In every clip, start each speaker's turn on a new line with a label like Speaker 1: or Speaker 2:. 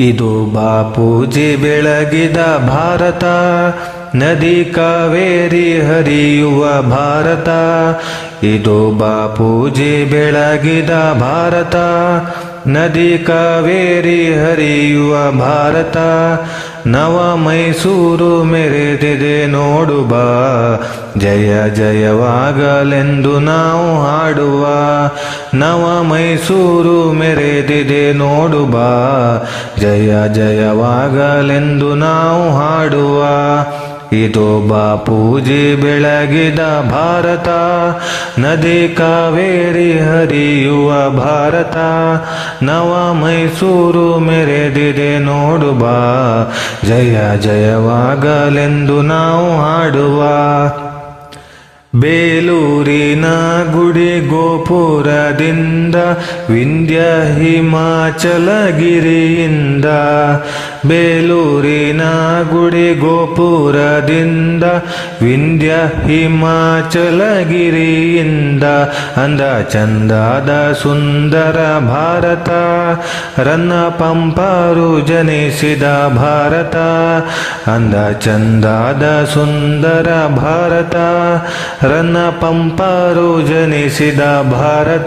Speaker 1: ಇದು ಬಾಪೂಜಿ ಬೆಳಗಿದ ಭಾರತ ನದಿ ಕಾವೇರಿ ಹರಿಯುವ ಭಾರತ. ಇದು ಬಾಪೂಜಿ ಬೆಳಗಿದ ಭಾರತ ನದಿ ಕಾವೇರಿ ಹರಿಯುವ ಭಾರತ, ನವ ಮೈಸೂರು ಮೆರೆದಿದೆ ನೋಡು ಬಾ. ಜಯ ಜಯವಾಗಲೆಂದು ನಾವು ಹಾಡುವ ನವ ಮೈಸೂರು ಮೆರೆದಿದೆ ನೋಡು ಬಾ. ಜಯ ಜಯವಾಗಲೆಂದು ನಾವು ಹಾಡುವ ಇದು ಬಾಪೂಜಿ ಬೆಳಗಿದ ಭಾರತ, ನದಿ ಕಾವೇರಿ ಹರಿಯುವ ಭಾರತ, ನವ ಮೈಸೂರು ಮೆರೆದಿದೆ ನೋಡು ಬಾ, ಜಯ ಜಯವಾಗಲೆಂದು ನಾವು ಹಾಡುವ. ಬೇಲೂರಿನ ಗುಡಿ ಗೋಪುರದಿಂದ ವಿಂಧ್ಯ ಹಿಮಾಚಲಗಿರಿಯಿಂದ. ಬೇಲೂರಿನ ಗುಡಿ ಗೋಪುರದಿಂದ ವಿಂಧ್ಯ ಹಿಮಾಚಲಗಿರಿಯಿಂದ. ಅಂದ ಚಂದಾದ ಸುಂದರ ಭಾರತ, ರನ್ನ ಪಂಪಾರು ಜನಿಸಿದ ಭಾರತ. ಅಂದ ಚಂದಾದ ಸುಂದರ ಭಾರತ रपम्पु जनस भारत।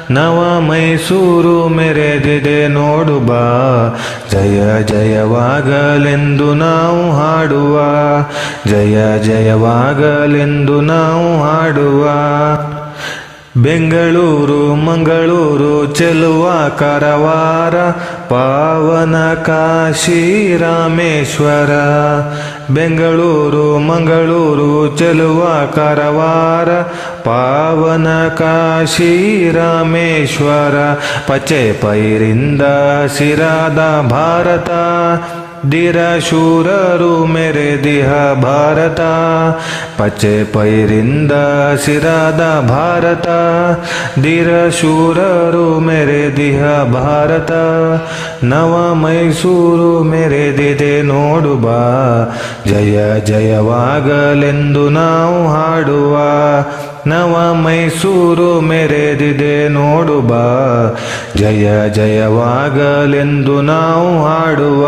Speaker 1: ನವ ಮೈಸೂರು ಮೆರೆದಿದೆ ನೋಡು ಬಾ. ಜಯ ಜಯವಾಗಲೆಂದು ನಾವು ಹಾಡುವ. ಜಯ ಜಯವಾಗಲೆಂದು ನಾವು ಹಾಡುವ. ಬೆಂಗಳೂರು, ಮಂಗಳೂರು, ಚೆಲುವ, ಕರವಾರ, ಪಾವನ, ಕಾಶಿ, ರಾಮೇಶ್ವರ. ಬೆಂಗಳೂರು, ಮಂಗಳೂರು, ಚೆಲುವ, ಕರವಾರ पावनकाशी रामेश्वर पचे पैरिद भारत। ಭಾರತ ಶೂರರು ಮೆರೆ ಮೆರೆದಿಹ ಭಾರತ. ಪಚೆ ಪೈರಿಂದ ಸಿರಾದ ಭಾರತ. ದಿರ ಶೂರರು ಮೆರೆದಿಹ ಭಾರತ. ನವ ಮೈಸೂರು ಮೆರೆದಿದೆ ನೋಡು ಬಾ ಜಯ ಜಯವಾಗಲೆಂದು ನಾವು ಹಾಡುವ. ನವ ಮೈಸೂರು ಮೆರೆದಿದೆ ನೋಡು ಬಾ ಜಯ ಜಯವಾಗಲೆಂದು ನಾವು ಹಾಡುವ.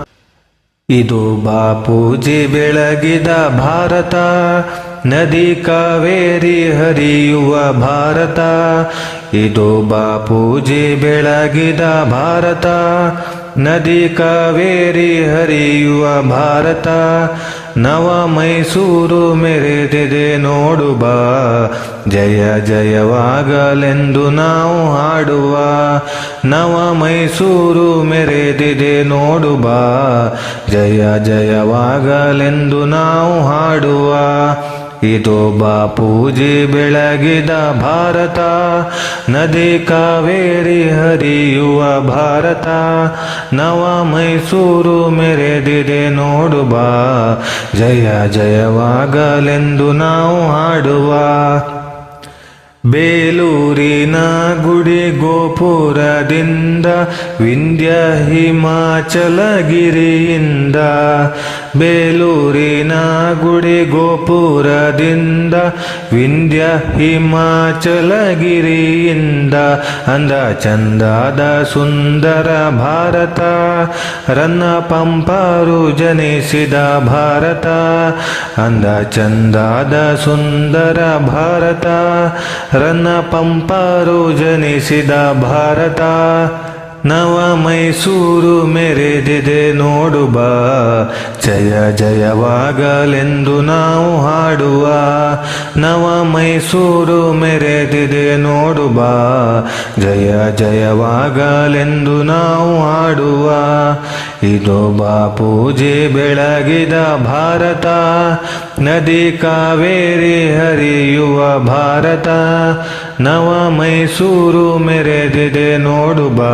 Speaker 1: ಇದು ಬಾಪೂಜಿ ಬೆಳಗಿದ ಭಾರತ ನದಿ ಕಾವೇರಿ ಹರಿಯುವ ಭಾರತ. ಇದು ಬಾಪೂಜಿ ಬೆಳಗಿದ ಭಾರತ ನದಿ ಕಾವೇರಿ ಹರಿಯುವ ಭಾರತ, ನವ ಮೈಸೂರು ಮೆರೆದಿದೆ ನೋಡು ಬಾ. ಜಯ ಜಯವಾಗಲೆಂದು ನಾವು ಹಾಡುವ ನವ ಮೈಸೂರು ಮೆರೆದಿದೆ ನೋಡು ಬಾ. ಜಯ ಜಯವಾಗಲೆಂದು ನಾವು ಹಾಡುವ ಇದು ಬಾಪೂಜಿ ಬೆಳಗಿದ ಭಾರತ, ನದಿ ಕಾವೇರಿ ಹರಿಯುವ ಭಾರತ, ನವ ಮೈಸೂರು ಮೆರೆದಿದೆ ನೋಡು ಬಾ, ಜಯ ಜಯವಾಗಲೆಂದು ನಾವು ಹಾಡುವ. ಬೇಲೂರಿನ ಗುಡಿ ಗೋಪುರದಿಂದ, ವಿಂಧ್ಯ ಹಿಮಾಚಲಗಿರಿಯಿಂದ ಬೇಲೂರಿನ ಗುಡಿ ಗೋಪುರದಿಂದ ವಿಂಧ್ಯ ಹಿಮಾಚಲಗಿರಿಯಿಂದ ಅಂದ ಚಂದಾದ ಸುಂದರ ಭಾರತ ರನ್ನ ಪಂಪಾರು ಜನಿಸಿದ ಭಾರತ, ಅಂದ ಚಂದಾದ ಸುಂದರ ಭಾರತ ರನ್ನ ಪಂಪಾರು ಜನಿಸಿದ ಭಾರತ. ನವ ಮೈಸೂರು ಮೆರೆದಿದೆ ನೋಡು ಬಾ. ಜಯ ಜಯವಾಗಲೆಂದು ನಾವು ಹಾಡುವ. ನವ ಮೈಸೂರು ಮೆರೆದಿದೆ ನೋಡು ಬಾ. ಜಯ ಜಯವಾಗಲೆಂದು ನಾವು ಹಾಡುವ. ಇದು ಬಾಪೂಜಿ ಬೆಳಗಿದ ಭಾರತ. ನದಿ ಕಾವೇರಿ ಹರಿಯುವ ಭಾರತ, ನವ ಮೈಸೂರು ಮೆರೆದಿದೆ ನೋಡು ಬಾ.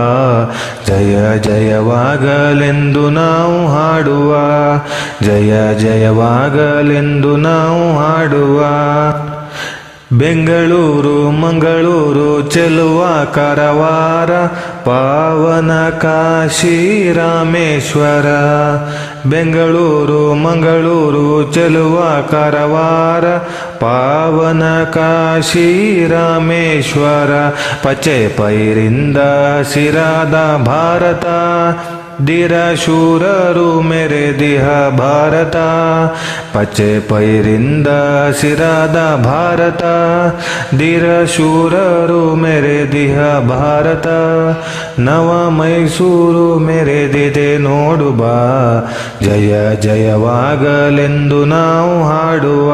Speaker 1: ಜಯ ಜಯವಾಗಲೆಂದು ನಾವು ಹಾಡುವ, ಜಯ ಜಯವಾಗಲೆಂದು ನಾವು ಹಾಡುವ. ಬೆಂಗಳೂರು, ಮಂಗಳೂರು, ಚೆಲುವ, ಕರವಾರ, ಪಾವನ, ಕಾಶಿ, ರಾಮೇಶ್ವರ. ಬೆಂಗಳೂರು, ಮಂಗಳೂರು, ಚೆಲುವ, ಕರವಾರ, ಪಾವನ, ಕಾಶಿ, ರಾಮೇಶ್ವರ. ಪಚೆ ಪೈರಿಂದ ಸಿರಾದ ಭಾರತ. ಧೀರ ಶೂರರು ಮೆರೆದಿಹ ಭಾರತ. ಪಚೆ ಪೈರಿಂದ ಸಿರಾದ ಭಾರತ. ಧೀರ ಶೂರರು ಮೆರೆದಿಹ ಭಾರತ. ನವ ಮೈಸೂರು ಮೆರೆದಿದೆ ನೋಡು ಬಾ ಜಯ ಜಯವಾಗಲೆಂದು ನಾವು ಹಾಡುವ.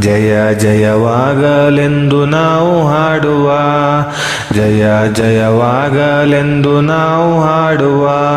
Speaker 1: ಜಯ ಜಯವಾಗಲೆಂದು ನಾವು ಹಾಡುವ ಜಯ ಜಯವಾಗಲೆಂದು ನಾವು ಹಾಡುವ.